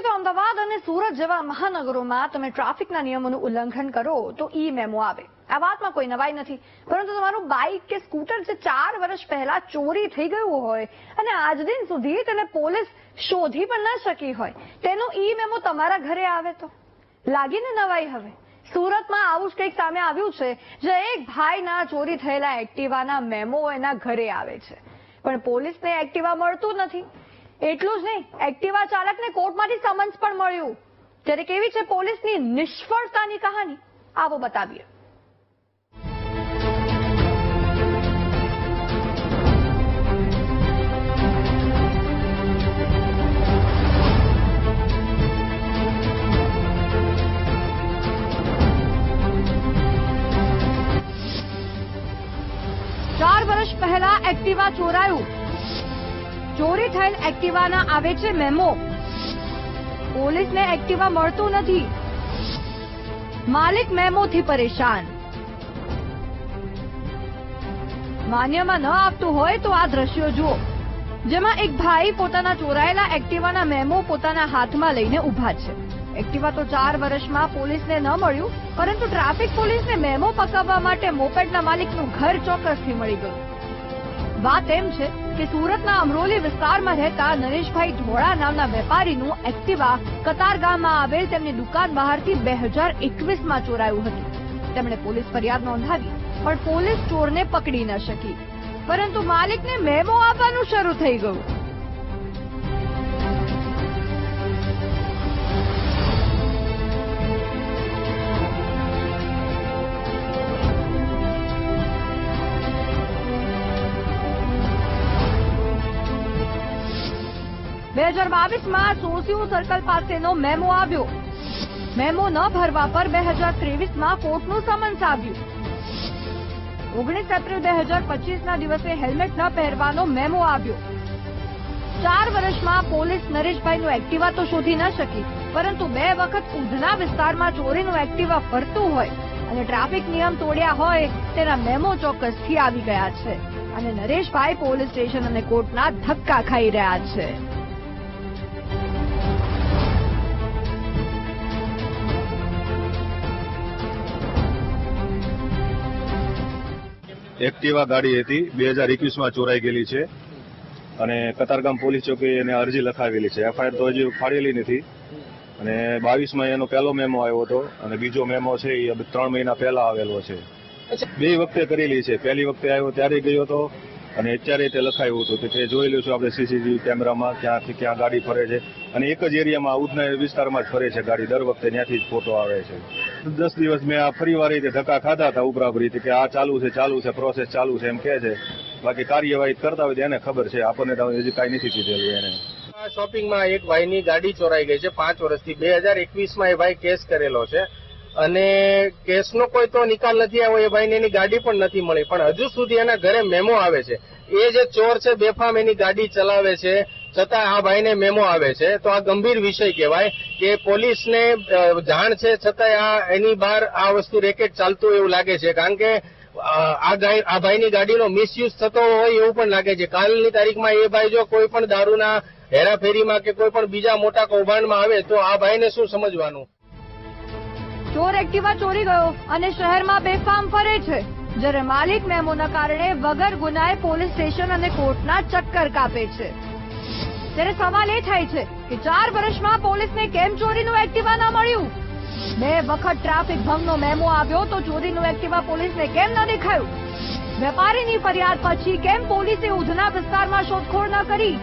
તો અમદાવાદ અને સુરત જેવા મહાનગરોમાં તમે ટ્રાફિકના નિયમોનું ઉલ્લંઘન કરો તો ઈ મેમો આવે. આ વાતમાં કોઈ નવાઈ નથી. પરંતુ તમારું બાઇક કે સ્કૂટર જે ચાર વર્ષ પહેલા ચોરી થઈ ગયું હોય અને આજ દિન સુધી તેને પોલીસ શોધી પણ ન શકી હોય, તેનો ઈ મેમો તમારા ઘરે આવે તો? લાગીને નવાઈ હવે. સુરતમાં આવું જ કંઈક સામે આવ્યું છે, જે એક ભાઈના ચોરી થયેલા એક્ટિવાના મેમો એના ઘરે આવે છે. પણ પોલીસને એક્ટિવા મળતું નથી. એટલું જ નહીં, એક્ટિવા ચાલકને કોર્ટમાંથી સમન્સ પણ મળ્યું. ત્યારે કેવી છે પોલીસની નિષ્ફળતાની કહાની. આવો બતાવીએ. ચાર વર્ષ પહેલા એક્ટિવા ચોરાયું. ચોરી થયેલ એક્ટિવાના આવે છે મેમો. પોલીસને એક્ટિવા મળતું નથી. માલિક મેમોથી પરેશાન. માન્યમાં ન આપતું હોય તો આ દ્રશ્યો જુઓ. જેમાં એક ભાઈ પોતાના ચોરાયેલા એક્ટિવાના મેમો પોતાના હાથમાં લઈને ઊભા છે. એક્ટિવા તો ચાર વર્ષમાં પોલીસને ન મળ્યું, પરંતુ ટ્રાફિક પોલીસને મેમો પકડવા માટે મોપેડના માલિકનું ઘર ચોક્કસથી મળી ગયું. વાત એમ છે કે સુરતના અમરોલી વિસ્તારમાં રહેતા નરેશભાઈ ઢોળા નામના વેપારીનું એક્ટિવા કતારગામમાં આવેલ તેમની દુકાન બહારથી બે હજાર એકવીસમાં ચોરાયું હતું. તેમણે પોલીસ ફરિયાદ નોંધાવી, પણ પોલીસ ચોરને પકડી ન શકી. પરંતુ માલિકને મેમો આપવાનું શરૂ થઈ ગયું. બે હજાર બાવીસમાં સોસિયું સર્કલ પાસેનો મેમો આવ્યો. મેમો ન ભરવા પર બે હજાર ત્રેવીસમાં કોર્ટનું સમન્સ આવ્યું ઓગણીસ એપ્રિલ બે હજાર પચીસના દિવસે હેલ્મેટ ન પહેરવાનો મેમો આવ્યો. ચાર વર્ષમાં પોલીસ નરેશભાઈનું એક્ટિવા તો શોધી ન શકી, પરંતુ બે વખત ઉધના વિસ્તારમાં ચોરીનું એક્ટિવા ફરતું હોય અને ટ્રાફિક નિયમ તોડ્યા હોય, તેના મેમો ચોક્કસથી આવી ગયા છે. અને નરેશભાઈ પોલીસ સ્ટેશન અને કોર્ટના ધક્કા ખાઈ રહ્યા છે. એક્ટિવા ગાડી હતી. બે હજાર એકવીસમાં ચોરાઈ ગયેલી છે. અને કતારગામ પોલીસ ચોકી એને અરજી લખાવેલી છે. એફઆઈઆર તો હજી ફાડેલી નથી. અને બાવીસમાં એનો પહેલો મેમો આવ્યો હતો અને બીજો મેમો છે એ ત્રણ મહિના પહેલા આવેલો છે. બે વખતે કરેલી છે. પહેલી વખતે આવ્યો ત્યારે ગયો હતો અને અત્યારે તે લખાયું હતું તે જોયેલું છે આપણે સીસીટીવી કેમેરામાં ક્યાંથી ક્યાં ગાડી ફરે છે. અને એક જ એરિયામાં ઉધના વિસ્તારમાં જ ફરે છે ગાડી. દર વખતે ત્યાંથી જ ફોટો આવે છે. દસ દિવસ મેં આ ફરી વાર રીતે ધક્કા ખાધા હતા ઉપરાપરી કે આ ચાલુ છે ચાલુ છે પ્રોસેસ ચાલુ છે, એમ કે છે. બાકી કાર્યવાહી કરતા હોય એને ખબર છે, આપણને તો હજી કાંઈ નથી કીધેલું એને. શોપિંગમાં એક ભાઈની ગાડી ચોરાઈ ગઈ છે પાંચ વર્ષથી. બે હજાર એકવીસમાં એ ભાઈ કેસ કરેલો છે. અને કેસનો કોઈ તો નિકાલ નથી આવ્યો, એ ભાઈને એની ગાડી પણ નથી મળી. પણ હજુ સુધી એના ઘરે મેમો આવે છે. એ જે ચોર છે, બેફામ એની ગાડી ચલાવે છે. છતાં આ ભાઈને મેમો આવે છે. તો આ ગંભીર વિષય કહેવાય કે પોલીસને જાણ છે, છતાંય આ એની બહાર આ વસ્તુ રેકેટ ચાલતું એવું લાગે છે. કારણ કે આ ભાઈની ગાડીનો મિસયુઝ થતો હોય એવું પણ લાગે છે. કાલની તારીખમાં એ ભાઈ જો કોઈ પણ દારૂના હેરાફેરીમાં કે કોઈ પણ બીજા મોટા કૌભાંડમાં આવે, તો આ ભાઈને શું સમજવાનું? ચોર એક્ટિવા ચોરી ગયો અને શહેરમાં બેફામ ફરે છે. જ્યારે માલિક મેમોના કારણે વગર ગુનાએ પોલીસ સ્ટેશન અને કોર્ટના ચક્કર કાપે છે. ત્યારે સવાલ એ થાય છે કે ચાર વર્ષમાં પોલીસને કેમ ચોરીનું એક્ટિવા ના મળ્યું? બે વખત ટ્રાફિક ભંગનો મેમો આવ્યો તો ચોરીનું એક્ટિવા પોલીસને કેમ ન દેખાયું? વેપારીની ફરિયાદ પછી કેમ પોલીસે ઉધના વિસ્તારમાં શોધખોળ ન કરી?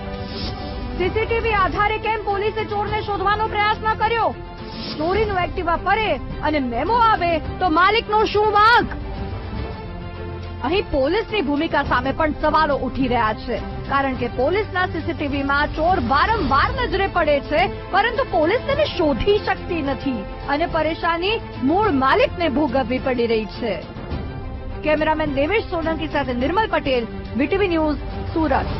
સીસીટીવી આધારે કેમ પોલીસે ચોરને શોધવાનો પ્રયાસ ન કર્યો? ચોરીનું એક્ટિવા ફરે અને મેમો આવે તો માલિકનો શું વાંક અહીં પોલીસની ભૂમિકા સામે પણ સવાલો ઉઠી રહ્યા છે. કારણ કે પોલીસના સીસીટીવીમાં ચોર વારંવાર નજરે પડે છે, પરંતુ પોલીસ તેને શોધી શકતી નથી અને પરેશાની મૂળ માલિકને ભોગવવી પડી રહી છે. કેમેરામેન દેવેશ સોલંકી સાથે નિર્મલ પટેલ, વીટીવી ન્યૂઝ, સુરત.